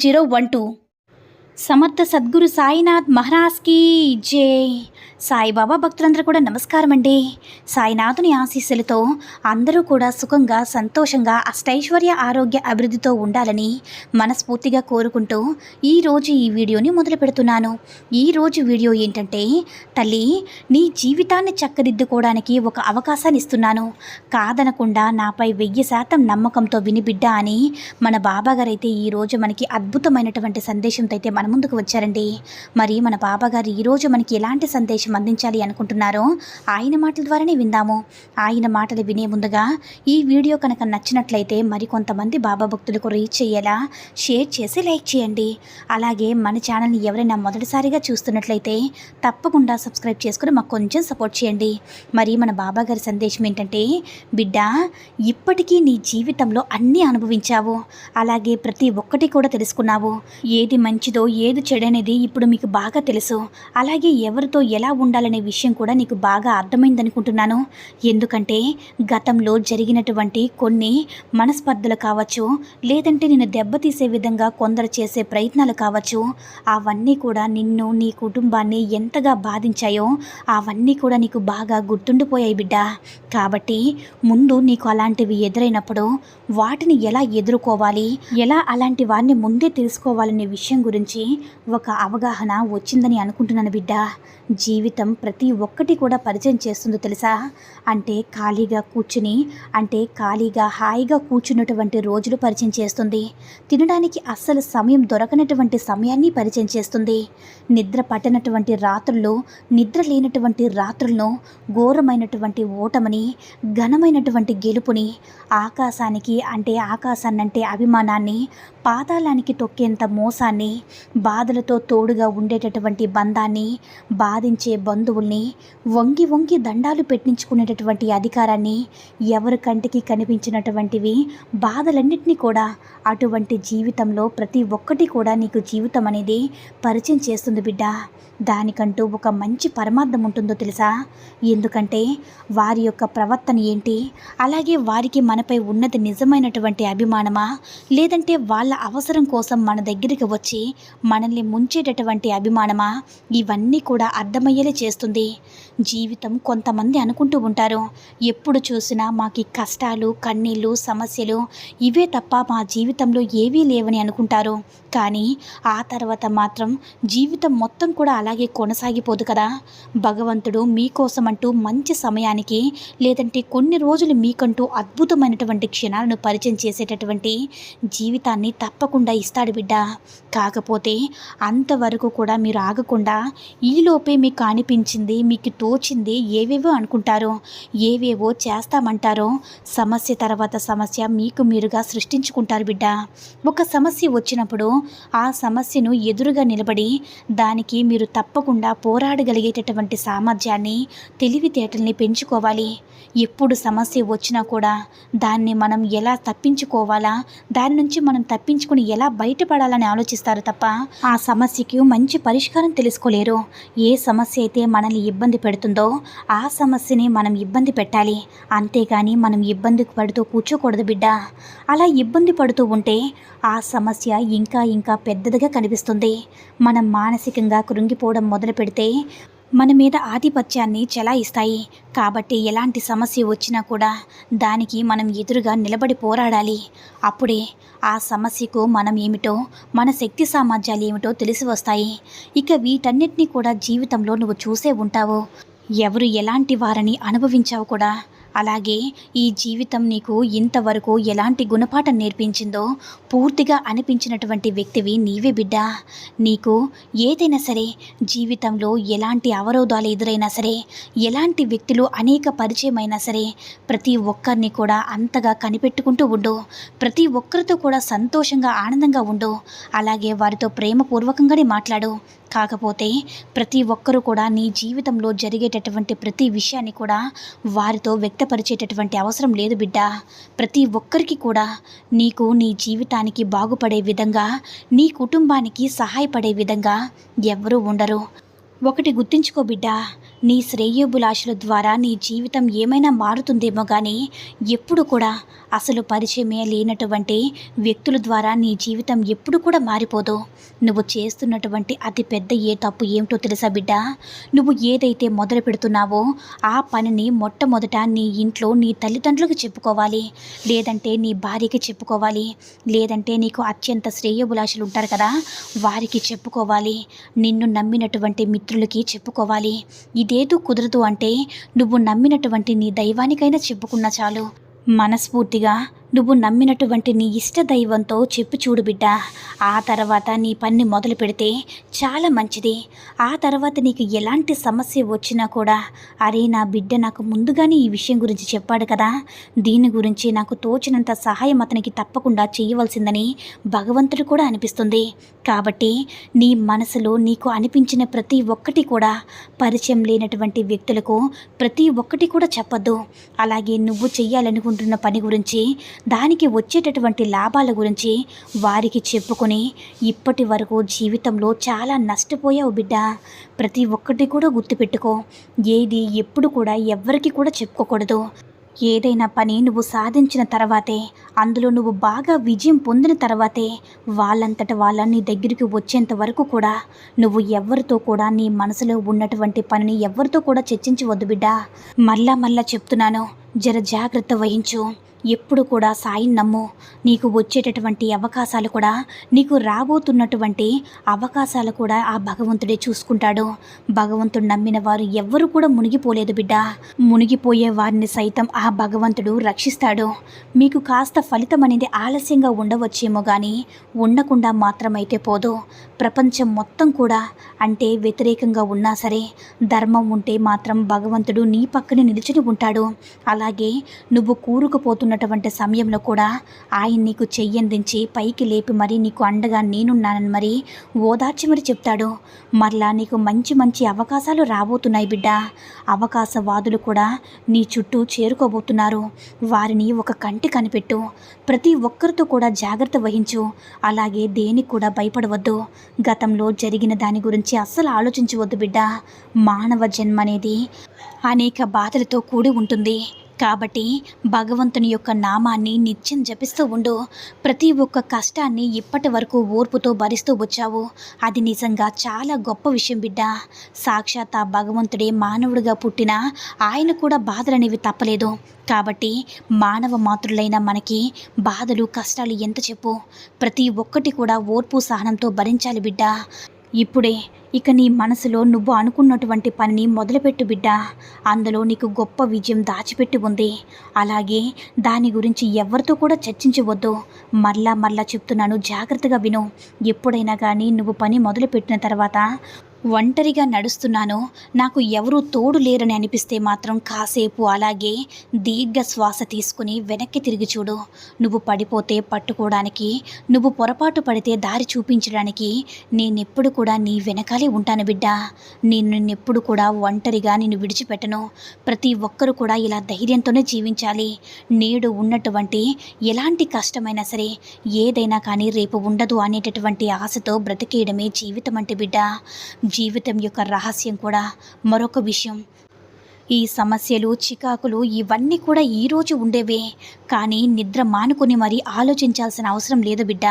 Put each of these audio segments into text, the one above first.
zero one two Samarth Sadguru Sainath మహారాజ్కి జై. సాయిబాబా భక్తులందరూ కూడా నమస్కారం అండి సాయినాథుని ఆశీస్సులతో అందరూ కూడా సుఖంగా సంతోషంగా అష్టైశ్వర్య ఆరోగ్య అభివృద్ధితో ఉండాలని మనస్ఫూర్తిగా కోరుకుంటూ ఈరోజు ఈ వీడియోని మొదలు పెడుతున్నాను. ఈరోజు వీడియో ఏంటంటే తల్లి నీ జీవితాన్ని చక్కదిద్దుకోవడానికి ఒక అవకాశాన్ని ఇస్తున్నాను. కాదనకుండా నాపై వెయ్యి శాతం నమ్మకంతో విని బిడ్డ అని మన బాబాగారైతే ఈరోజు మనకి అద్భుతమైనటువంటి సందేశంతో అయితే మన ముందుకు వచ్చారండి. మరి మన బాబాగారు ఈరోజు మనకి ఎలాంటి సందేశం అందించాలి అనుకుంటున్నారో ఆయన మాటల ద్వారానే విందాము. ఆయన మాటలు వినే ముందుగా ఈ వీడియో కనుక నచ్చినట్లయితే మరికొంతమంది బాబా భక్తులకు రీచ్ అయ్యేలా షేర్ చేసి లైక్ చేయండి. అలాగే మన ఛానల్ని ఎవరైనా మొదటిసారిగా చూస్తున్నట్లయితే తప్పకుండా సబ్స్క్రైబ్ చేసుకుని మాకు కొంచెం సపోర్ట్ చేయండి. మరి మన బాబా గారి సందేశం ఏంటంటే బిడ్డ ఇప్పటికీ నీ జీవితంలో అన్నీ అనుభవించావు. అలాగే ప్రతి ఒక్కటి కూడా తెలుసుకున్నావు. ఏది మంచిదో ఏది చెడనేది ఇప్పుడు మీకు బాగా తెలుసు. అలాగే ఎవరితో ఎలా ఉండాలనే విషయం కూడా నీకు బాగా అర్థమైందనుకుంటున్నాను. ఎందుకంటే గతంలో జరిగినటువంటి కొన్ని మనస్పర్ధలు కావచ్చు లేదంటే నిన్ను దెబ్బతీసే విధంగా కొందరు చేసే ప్రయత్నాలు కావచ్చు అవన్నీ కూడా నిన్ను నీ కుటుంబాన్ని ఎంతగా బాధించాయో అవన్నీ కూడా నీకు బాగా గుర్తుండిపోయాయి బిడ్డ. కాబట్టి ముందు నీకు అలాంటివి ఎదురైనప్పుడు వాటిని ఎలా ఎదుర్కోవాలి ఎలా అలాంటి వారిని ముందే తెలుసుకోవాలనే విషయం గురించి ఒక అవగాహన వచ్చిందని అనుకుంటున్నాను బిడ్డ. జీవితం ప్రతి ఒక్కటి కూడా పరిచయం చేస్తుందో తెలుసా? అంటే ఖాళీగా కూర్చుని అంటే ఖాళీగా హాయిగా కూర్చున్నటువంటి రోజులు పరిచయం చేస్తుంది. తినడానికి అస్సలు సమయం దొరకనటువంటి సమయాన్ని పరిచయం చేస్తుంది. నిద్ర పట్టనటువంటి రాత్రుల్లో నిద్ర లేనటువంటి రాత్రులను ఘోరమైనటువంటి ఓటమని ఘనమైనటువంటి గెలుపుని ఆకాశానికి అంటే ఆకాశాన్నంటే అభిమానాన్ని పాతాళానికి తొక్కేంత మోసాన్ని బాధలతో తోడుగా ఉండేటటువంటి బంధాన్ని బాధించే బంధువుల్ని వంగి వంగి దండాలు పెట్టించుకునేటటువంటి అధికారాన్ని ఎవరి కంటికి కనిపించినటువంటివి బాధలన్నింటినీ కూడా అటువంటి జీవితంలో ప్రతి ఒక్కటి కూడా నీకు జీవితం అనేది పరిచయం చేస్తుంది బిడ్డ. దానికంటూ ఒక మంచి పరమార్థం ఉంటుందో తెలుసా? ఎందుకంటే వారి యొక్క ప్రవర్తన ఏంటి? అలాగే వారికి మనపై ఉన్నది నిజమైనటువంటి అభిమానమా? లేదంటే వాళ్ళ అవసరం కోసం మన దగ్గరికి వచ్చి మనల్ని ముంచేటటువంటి అభిమానమా? ఇవన్నీ కూడా అర్థమయ్యేలా చేస్తుంది. జీవితం కొంతమంది అనుకుంటూ ఉంటారు. ఎప్పుడు చూసినా మాకు కష్టాలు కన్నీళ్ళు సమస్యలు ఇవే తప్ప మా జీవితంలో ఏవీ లేవని అనుకుంటారు. కానీ ఆ తర్వాత మాత్రం జీవితం మొత్తం కూడా అలాగే కొనసాగిపోదు కదా? భగవంతుడు మీకోసం అంటూ మంచి సమయానికి లేదంటే కొన్ని రోజులు మీకంటూ అద్భుతమైనటువంటి క్షణాలను పరిచయం చేసేటటువంటి జీవితాన్ని తప్పకుండా ఇస్తాడు బిడ్డ. కాకపోతే అంతవరకు కూడా మీరు ఆగకుండా ఈలోపే మీకు అనిపించింది మీకు తోచింది ఏవేవో అనుకుంటారో ఏవేవో చేస్తామంటారో. సమస్య తర్వాత సమస్య మీకు మీరుగా సృష్టించుకుంటారు బిడ్డ. ఒక సమస్య వచ్చినప్పుడు ఆ సమస్యను ఎదురుగా నిలబడి దానికి మీరు తప్పకుండా పోరాడగలిగేటటువంటి సామర్థ్యాన్ని తెలివితేటల్ని పెంచుకోవాలి. ఎప్పుడు సమస్య వచ్చినా కూడా దాన్ని మనం ఎలా తప్పించుకోవాలా? దాని నుంచి మనం తప్పించుకుని ఎలా బయటపడాలని ఆలోచిస్తారు తప్ప ఆ సమస్యకి మంచి పరిష్కారం తెలుసుకోలేరు. ఏ సమస్య అయితే మనల్ని ఇబ్బంది పెడుతుందో ఆ సమస్యని మనం ఇబ్బంది పెట్టాలి. అంతేగాని మనం ఇబ్బంది పడుతూ కూర్చోకూడదు బిడ్డ. అలా ఇబ్బంది పడుతూ ఉంటే ఆ సమస్య ఇంకా ఇంకా పెద్దదిగా కనిపిస్తుంది. మనం మానసికంగా కృంగిపోవడం మొదలు పెడితే మన మీద ఆధిపత్యాన్ని చెలాయిస్తాయి. కాబట్టి ఎలాంటి సమస్య వచ్చినా కూడా దానికి మనం ఎదురుగా నిలబడి పోరాడాలి. అప్పుడే ఆ సమస్యకు మనం ఏమిటో మన శక్తి సామర్థ్యాలు ఏమిటో తెలిసి వస్తాయి. ఇక వీటన్నిటినీ కూడా జీవితంలో నువ్వు చూసే ఉంటావు. ఎవరు ఎలాంటి వారని అనుభవించావు కూడా అలాగే ఈ జీవితం నీకు ఇంతవరకు ఎలాంటి గుణపాఠం నేర్పించిందో పూర్తిగా అనిపించినటువంటి వ్యక్తివి నీవే బిడ్డ. నీకు ఏదైనా సరే జీవితంలో ఎలాంటి అవరోధాలు ఎదురైనా సరే ఎలాంటి వ్యక్తులు అనేక పరిచయమైనా సరే ప్రతి ఒక్కరిని కూడా అంతగా కనిపెట్టుకుంటూ ఉండు. ప్రతి ఒక్కరితో కూడా సంతోషంగా ఆనందంగా ఉండు. అలాగే వారితో ప్రేమపూర్వకంగానే మాట్లాడు. కాకపోతే ప్రతి ఒక్కరూ కూడా నీ జీవితంలో జరిగేటటువంటి ప్రతి విషయాన్ని కూడా వారితో వ్యక్తపరిచేటటువంటి అవసరం లేదు బిడ్డ. ప్రతి ఒక్కరికి కూడా నీకు నీ జీవితానికి బాగుపడే విధంగా నీ కుటుంబానికి సహాయపడే విధంగా ఎవ్వరూ ఉండరు. ఒకటి గుర్తుంచుకో బిడ్డ నీ శ్రేయోభిలాషుల ద్వారా నీ జీవితం ఏమైనా మారుతుందేమో కానీ ఎప్పుడు కూడా అసలు పరిచయమే లేనటువంటి వ్యక్తుల ద్వారా నీ జీవితం ఎప్పుడు కూడా మారిపోదు. నువ్వు చేస్తున్నటువంటి అతి పెద్ద ఏ తప్పు ఏమిటో తెలుసా బిడ్డ? నువ్వు ఏదైతే మొదలు పెడుతున్నావో ఆ పనిని మొట్టమొదట నీ ఇంట్లో నీ తల్లిదండ్రులకు చెప్పుకోవాలి. లేదంటే నీ భార్యకి చెప్పుకోవాలి. లేదంటే నీకు అత్యంత శ్రేయోభిలాషులు ఉంటారు కదా వారికి చెప్పుకోవాలి. నిన్ను నమ్మినటువంటి మిత్రులకి చెప్పుకోవాలి. ఇదేదో కుదరదు అంటే నువ్వు నమ్మినటువంటి నీ దైవానికైనా చెప్పుకున్న చాలు. మనస్ఫూర్తిగా నువ్వు నమ్మినటువంటి నీ ఇష్ట దైవంతో చెప్పు చూడు బిడ్డ. ఆ తర్వాత నీ పని మొదలు పెడితే చాలా మంచిది. ఆ తర్వాత నీకు ఎలాంటి సమస్య వచ్చినా కూడా అరే నా బిడ్డ నాకు ముందుగానే ఈ విషయం గురించి చెప్పాడు కదా. దీని గురించి నాకు తోచినంత సహాయం అతనికి తప్పకుండా చేయవలసిందని భగవంతుడు కూడా అనిపిస్తుంది. కాబట్టి నీ మనసులో నీకు అనిపించిన ప్రతి ఒక్కటి కూడా పరిచయం లేనటువంటి వ్యక్తులకు ప్రతి ఒక్కటి కూడా చెప్పొద్దు. అలాగే నువ్వు చెయ్యాలనుకుంటున్న పని గురించి దానికి వచ్చేటటువంటి లాభాల గురించి వారికి చెప్పుకొని ఇప్పటి వరకు జీవితంలో చాలా నష్టపోయావు బిడ్డ. ప్రతి ఒక్కటి కూడా గుర్తుపెట్టుకో. ఏది ఎప్పుడు కూడా ఎవ్వరికి కూడా చెప్పుకోకూడదు. ఏదైనా పని నువ్వు సాధించిన తర్వాతే అందులో నువ్వు బాగా విజయం పొందిన తర్వాతే వాళ్ళంతట వాళ్ళ నీ దగ్గరికి వచ్చేంత వరకు కూడా నువ్వు ఎవరితో కూడా నీ మనసులో ఉన్నటువంటి పనిని ఎవరితో కూడా చర్చించవద్దు బిడ్డ. మళ్ళా మళ్ళా చెప్తున్నాను జర జాగ్రత్త వహించు. ఎప్పుడు కూడా సాయిని నమ్ము. నీకు వచ్చేటటువంటి అవకాశాలు కూడా నీకు రాబోతున్నటువంటి అవకాశాలు కూడా ఆ భగవంతుడే చూసుకుంటాడు. భగవంతుడు నమ్మిన వారు ఎవ్వరు కూడా మునిగిపోలేదు బిడ్డ. మునిగిపోయే వారిని సైతం ఆ భగవంతుడు రక్షిస్తాడు. మీకు కాస్త ఫలితం అనేది ఆలస్యంగా ఉండవచ్చేమో కానీ ఉండకుండా మాత్రమైతే పోదు. ప్రపంచం మొత్తం కూడా అంటే వ్యతిరేకంగా ఉన్నా సరే ధర్మం ఉంటే మాత్రం భగవంతుడు నీ పక్కనే నిలుచుని ఉంటాడు. అలాగే నువ్వు కూరుకుపోతున్నటువంటి సమయంలో కూడా ఆయన నీకు చెయ్యందించి పైకి లేపి మరీ నీకు అండగా నేనున్నానని మరి ఓదార్చి మరి చెప్తాడు. మరలా నీకు మంచి మంచి అవకాశాలు రాబోతున్నాయి బిడ్డ. అవకాశవాదులు కూడా నీ చుట్టూ చేరుకోబోతున్నారు. వారిని ఒక కంటి కనిపెట్టు. ప్రతి ఒక్కరితో కూడా జాగ్రత్త వహించు. అలాగే దేనికి కూడా భయపడవద్దు. గతంలో జరిగిన దాని గురించి అస్సలు ఆలోచించవద్దు బిడ్డ. మానవ జన్మ అనేది అనేక బాధలతో కూడి ఉంటుంది. కాబట్టి భగవంతుని యొక్క నామాన్ని నిత్యం జపిస్తూ ఉండు. ప్రతి ఒక్క కష్టాన్ని ఇప్పటి వరకు ఓర్పుతో భరిస్తూ వచ్చావు. అది నిజంగా చాలా గొప్ప విషయం బిడ్డ. సాక్షాత్ ఆ భగవంతుడే మానవుడిగా పుట్టిన ఆయన కూడా బాధలనేవి తప్పలేదు. కాబట్టి మానవ మాతృలైన మనకి బాధలు కష్టాలు ఎంత చెప్పు. ప్రతి ఒక్కటి కూడా ఓర్పు సహనంతో భరించాలి బిడ్డ. ఇప్పుడే ఇక నీ మనసులో నువ్వు అనుకున్నటువంటి పనిని మొదలుపెట్టు బిడ్డ. అందులో నీకు గొప్ప విజయం దాచిపెట్టి ఉంది. అలాగే దాని గురించి ఎవరితో కూడా చర్చించవద్దు. మరలా మరలా చెప్తున్నాను జాగ్రత్తగా విను. ఎప్పుడైనా కానీ నువ్వు పని మొదలుపెట్టిన తర్వాత ఒంటరిగా నడుస్తున్నాను నాకు ఎవరూ తోడు లేరని అనిపిస్తే మాత్రం కాసేపు అలాగే దీర్ఘ శ్వాస తీసుకుని వెనక్కి తిరిగి చూడు. నువ్వు పడిపోతే పట్టుకోవడానికి నువ్వు పొరపాటు పడితే దారి చూపించడానికి నేనెప్పుడు కూడా నీ వెనకాలే ఉంటాను బిడ్డ. నేను నిన్నెప్పుడు కూడా ఒంటరిగా నిన్ను విడిచిపెట్టను. ప్రతి ఒక్కరూ కూడా ఇలా ధైర్యంతోనే జీవించాలి. నేడు ఉన్నటువంటి ఎలాంటి కష్టమైనా సరే ఏదైనా కానీ రేపు ఉండదు అనేటటువంటి ఆశతో బ్రతికేయడమే జీవితం అంటే బిడ్డ. జీవితం యొక్క రహస్యం కూడా మరొక విషయం. ఈ సమస్యలు చికాకులు ఇవన్నీ కూడా ఈరోజు ఉండేవే. కానీ నిద్ర మానుకుని మరీ ఆలోచించాల్సిన అవసరం లేదు బిడ్డ.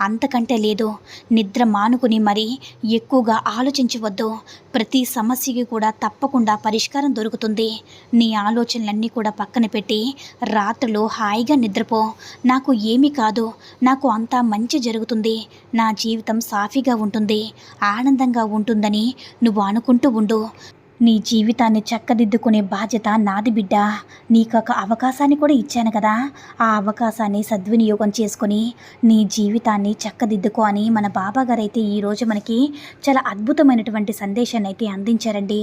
అంతకంటే లేదు. నిద్ర మానుకుని మరీ ఎక్కువగా ఆలోచించవద్దు. ప్రతి సమస్యకి కూడా తప్పకుండా పరిష్కారం దొరుకుతుంది. నీ ఆలోచనలన్నీ కూడా పక్కన పెట్టి రాత్రులు హాయిగా నిద్రపో. నాకు ఏమీ కాదు. నాకు అంతా మంచి జరుగుతుంది. నా జీవితం సాఫీగా ఉంటుంది. ఆనందంగా ఉంటుందని నువ్వు అనుకుంటూ ఉండు. నీ జీవితాన్ని చక్కదిద్దుకునే బాధ్యత నాది బిడ్డ. నీకు ఒక అవకాశాన్ని కూడా ఇచ్చాను కదా. ఆ అవకాశాన్ని సద్వినియోగం చేసుకొని నీ జీవితాన్ని చక్కదిద్దుకో అని మన బాబా అయితే ఈరోజు మనకి చాలా అద్భుతమైనటువంటి సందేశాన్ని అయితే అందించారండి.